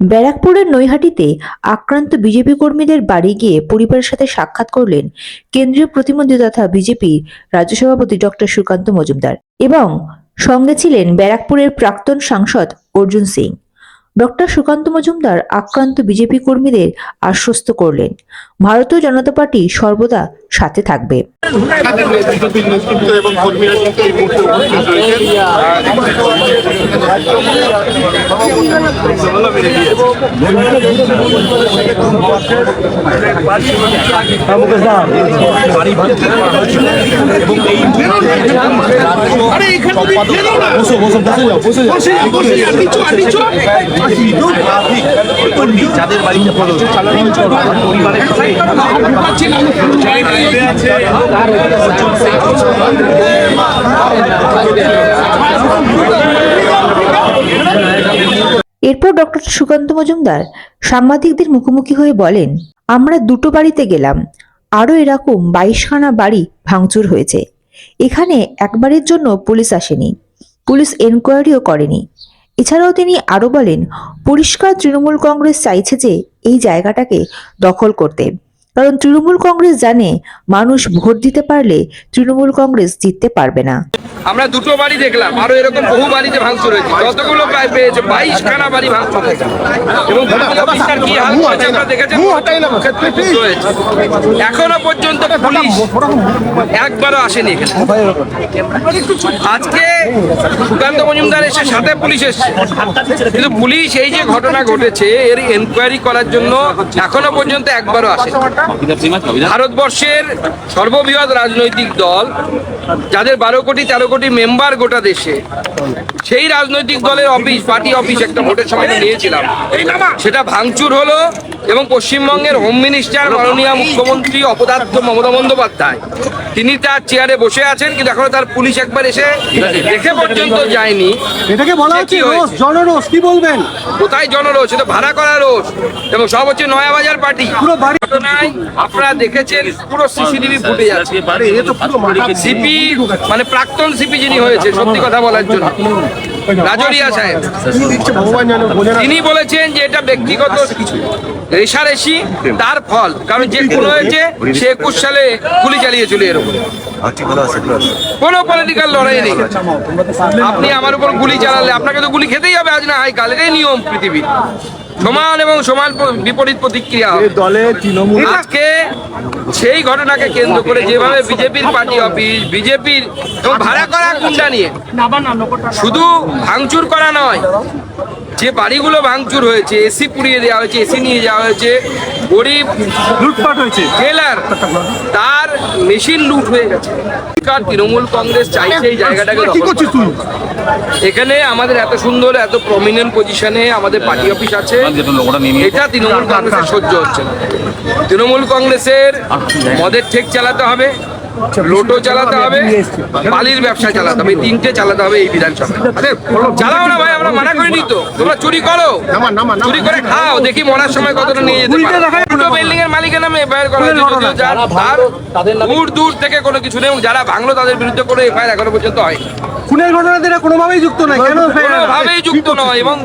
ব্যারাকপুরের নৈহাটিতে আক্রান্ত বিজেপি কর্মীদের বাড়ি গিয়ে পরিবারের সাথে সাক্ষাৎ করলেন কেন্দ্রীয় প্রতিমন্ত্রী তথা বিজেপি রাজ্য সভাপতি ডক্টর সুকান্ত মজুমদার এবং সঙ্গে ছিলেন ব্যারাকপুরের প্রাক্তন সাংসদ অর্জুন সিং। ডক্টর সুকান্ত মজুমদার আক্রান্ত বিজেপি কর্মীদের আশ্বস্ত করলেন। ভারতীয় জনতা পার্টি সর্বদা সাথে থাকবে। এবং এবং যাদের বাড়িতে পরিবারের এরপর ডক্টর সুকান্ত মজুমদার সাংবাদিকদের মুখোমুখি হয়ে বলেন, আমরা দুটো বাড়িতে গেলাম। আরও এরকম বাইশখানা বাড়ি ভাঙচুর হয়েছে। এখানে একবারের জন্য পুলিশ আসেনি। পুলিশ এনকোয়ারিও করেনি। এছাড়াও তিনি আরও বলেন, পরিষ্কার তৃণমূল কংগ্রেস চাইছে যে এই জায়গাটাকে দখল করতে। কারণ তৃণমূল কংগ্রেস জানে মানুষ ভোট দিতে পারলে তৃণমূল কংগ্রেস জিততে পারবে না। আমরা দুটো বাড়ি দেখলাম, আরও এরকম বহু বাড়িতে ভাঙচুর হয়েছে। যতগুলো প্রায় পেয়েছে বাইশ খানা বাড়ি ভাঙচুর হয়েছে। এবং। এখনও পর্যন্ত পুলিশ একবারও আসেনি আজকে সুকান্ত মজুমদার এসে সাথে পুলিশ এসছে। কিন্তু পুলিশ এই যে ঘটনা ঘটেছে, এর এনকোয়ারি করার জন্য এখনও পর্যন্ত একবারও আসে ভারতবর্ষের সর্ববৃহৎ রাজনৈতিক দল যাদের বারো কোটি তেরো কোটি মেম্বার গোটা দেশে সেই রাজনৈতিক দলের অফিস পার্টি অফিস একটা ভোটের সময় নিয়েছিলাম। সেটা ভাঙচুর হলো এবং পশ্চিমবঙ্গের হোম মিনিস্টার মাননীয় মুখ্যমন্ত্রী অপদার্থ মমতা বন্দ্যোপাধ্যায়। তিনি তার চেয়ারে বসে আছেন কিন্তু এখনও তার পুলিশ একবার এসে দেখে পর্যন্ত যায়নি। এটাকে বলা হচ্ছে কি রোষ? জনরোষ কি বলবেন? কোথায় জনরোষ এটা ভাড়া করা রোষ এবং সব হচ্ছে নয়াবাজার পার্টি পুরো বাড়ি ঘটনায় আপনারা দেখেছেন পুরো সিসিটিভি ফুটে যাচ্ছে। সিপি মানে প্রাক্তন সিপি যিনি হয়েছে সত্যি কথা বলার জন্য। রাজরিয়া সাহেব। তিনি বলেছেন যে এটা ব্যক্তিগত রেশারেশি তার ফল। কারণ যে খুন হয়েছে সে একুশ সালে গুলি চালিয়ে চলে এরকম। কোনো পলিটিক্যাল লড়াই নেই। আপনি আমার উপর গুলি চালালে আপনাকে তো গুলি খেতেই হবে আজ না হাই কাল এটাই নিয়ম পৃথিবীর। সমান এবং সমান বিপরীত প্রতিক্রিয়া। দলে তৃণমূল আজকে সেই ঘটনাকে কেন্দ্র করে যেভাবে বিজেপির পার্টি অফিস বিজেপির ভাড়া করা গুন্ডা নিয়ে শুধু ভাঙচুর করা নয় যে বাড়িগুলো ভাঙচুর হয়েছে এসি পুড়িয়ে দেওয়া হয়েছে এসি নিয়ে যাওয়া হয়েছে গরিব লুটপাট হয়েছে। টেলার তার মেশিন লুট হয়ে গেছে। কার তৃণমূল কংগ্রেস চাইছে এই জায়গাটাকে কি দখল করছিস তুই? এখানে আমাদের এত সুন্দর এত প্রমিনেন্ট পজিশনে আমাদের পার্টি অফিস আছে। এটা তৃণমূল কংগ্রেসের সহ্য হচ্ছে না। তৃণমূল কংগ্রেসের মদের ঠেক চালাতে হবে। লোটো চালাতে হবে বালির ব্যবসা চালাতে হবে তিনটে চালাতে হবে এই বিধানসভায়। আরে, চালাও না ভাই আমরা মানা করিনি তো। তোমরা চুরি করো। চুরি করে খাও দেখি মরার সময় কতটা নিয়ে যেতে পারো। দুটো বিল্ডিং এর মালিকের নামে এফআইআর করা হয়েছে যার তার দূর দূর থেকে কোনো কিছু নেই এবং যারা ভাঙলো তাদের বিরুদ্ধে কোনো এফআইআর এখনও পর্যন্ত হয় খুনের ঘটনাতে এরা কোনোভাবেই যুক্ত নয় কেন কোনোভাবেই যুক্ত নয় এবং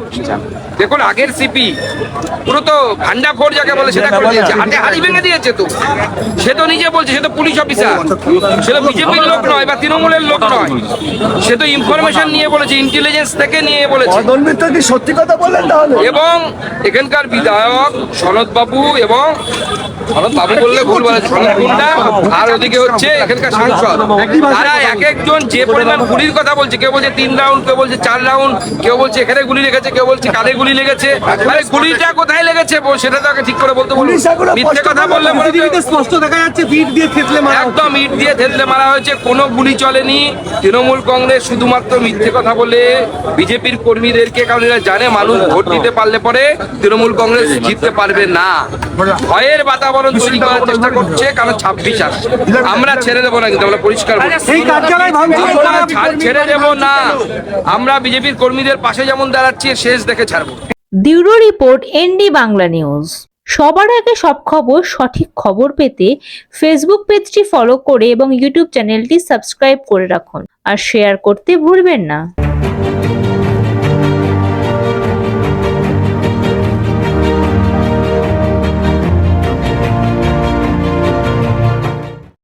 দেখুন আগের সিপি পুরো তো ভান্ডা ফোর যাকে বলে সেটা করে দিয়েছে। হাতে হাড়ি ভেঙে দিয়েছে তো। সে তো নিজে বলছে সে তো পুলিশ অফিসার। সে তো বিজেপির লোক নয় বা তৃণমূলের লোক নয়। সে তো ইনফরমেশন নিয়ে বলেছে ইন্টেলিজেন্স থেকে নিয়ে বলেছে। কি সত্যি কথা বলেন তাহলে? এবং এখানকার বিধায়ক সনদ বাবু এবং সনদ বাবু বললে ভুল বলে সনদ গুন্ডা আর ওদিকে হচ্ছে এখানকার সাংসদ। তারা এক একজন যে পরিমাণ গুলির কথা বলছে কেউ বলছে তিন রাউন্ড কেউ বলছে চার রাউন্ড কেউ বলছে এখানে গুলি লেগেছে কেউ বলছে কাঁধে গুলি লেগেছে। আরে গুলিটা কোথায় লেগেছে? বল, সেটা তো আগে ঠিক করে বলতে বলুন। মিথ্যে কথা বললে বলে স্পষ্ট দেখা যাচ্ছে পিঠ দিয়ে থেতলে মারা একদম ইট দিয়ে থেতলে মারা হয়েছে কোনো গুলি চলেনি। তৃণমূল কংগ্রেস শুধুমাত্র মিথ্যে কথা বলে বিজেপির কর্মীদেরকে কারণ এরা জানে মানুষ ভোট দিতে পারলে পরে তৃণমূল কংগ্রেস জিততে পারবে না। ভয়ের বাতাবরণ তৈরি করার চেষ্টা করছে কারণ ছাব্বিশ আসছে আমরা ছেড়ে দেবো না কিন্তু আমরা পরিষ্কার ছাড় ছেড়ে দেবো না। আমরা বিজেপির কর্মীদের পাশে যেমন দাঁড়াচ্ছি শেষ দেখে ছাড়বো। Bureau report ND Bangla news. সবার আগে সব খবর সঠিক খবর পেতে ফেসবুক পেজটি ফলো করে এবং ইউটিউব চ্যানেলটি সাবস্ক্রাইব করে রাখুন। আর শেয়ার করতে ভুলবেন না।